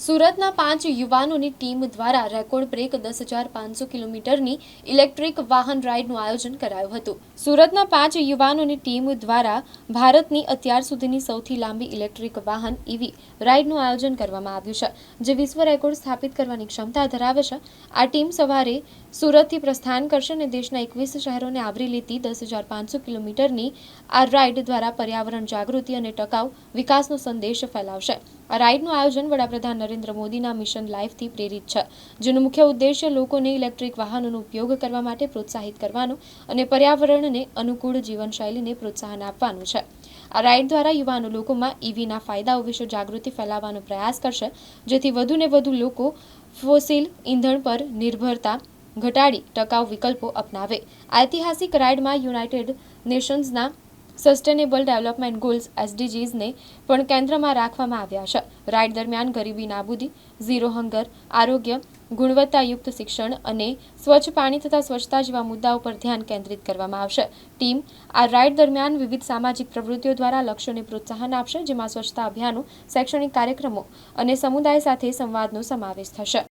સુરતના પાંચ યુવાનોની ટીમ દ્વારા રેકોર્ડ બ્રેક દસ હજાર પાંચસો કિલોમીટરની ઇલેક્ટ્રિક વાહન રાઇડનું આયોજન કરાયું હતું. સુરતના પાંચ યુવાનોની ટીમ દ્વારા ભારતની અત્યાર સુધીની સૌથી લાંબી ઇલેક્ટ્રિક વાહન ઈવી રાઇડનું આયોજન કરવામાં આવ્યું છે, જે વિશ્વ રેકોર્ડ સ્થાપિત કરવાની ક્ષમતા ધરાવે છે. આ ટીમ સવારે સુરતથી પ્રસ્થાન કરશે અને દેશના એકવીસ શહેરોને આવરી લેતી દસ હજાર પાંચસો કિલોમીટરની આ રાઇડ દ્વારા પર્યાવરણ જાગૃતિ અને ટકાઉ વિકાસનો સંદેશ ફેલાવશે. આ રાઇડનું આયોજન વડાપ્રધાન નરેન્દ્ર મોદીના મિશન લાઈફથી પ્રેરિત છે. જેનો મુખ્ય ઉદ્દેશ્ય લોકોને ઇલેક્ટ્રિક વાહનોનો ઉપયોગ કરવા માટે પ્રોત્સાહિત કરવાનો અને પર્યાવરણને અનુકૂળ જીવનશૈલીને પ્રોત્સાહન આપવાનું છે. આ રાઇડ દ્વારા યુવાનો લોકોમાં ઈવીના ફાયદાઓ વિશે જાગૃતિ ફેલાવવાનો પ્રયાસ કરશે, જેથી વધુને વધુ લોકો ફોસિલ ઇંધણ પર નિર્ભરતા ઘટાડી ટકાઉ વિકલ્પો અપનાવે. ઐતિહાસિક રાઇડમાં યુનાઇટેડ નેશન્સના સસ્ટેનેબલ ડેવલપમેન્ટ ગોલ્સ એસડીજીઝને પણ કેન્દ્રમાં રાખવામાં આવ્યા છે. રાઇડ દરમિયાન ગરીબી નાબૂદી, ઝીરો હંગર, આરોગ્ય, ગુણવત્તાયુક્ત શિક્ષણ અને સ્વચ્છ પાણી તથા સ્વચ્છતા જેવા મુદ્દાઓ પર ધ્યાન કેન્દ્રિત કરવામાં આવશે. ટીમ આ રાઇડ દરમિયાન વિવિધ સામાજિક પ્રવૃત્તિઓ દ્વારા લક્ષ્યોને પ્રોત્સાહન આપશે, જેમાં સ્વચ્છતા અભિયાનો, શૈક્ષણિક કાર્યક્રમો અને સમુદાય સાથે સંવાદનો સમાવેશ થશે.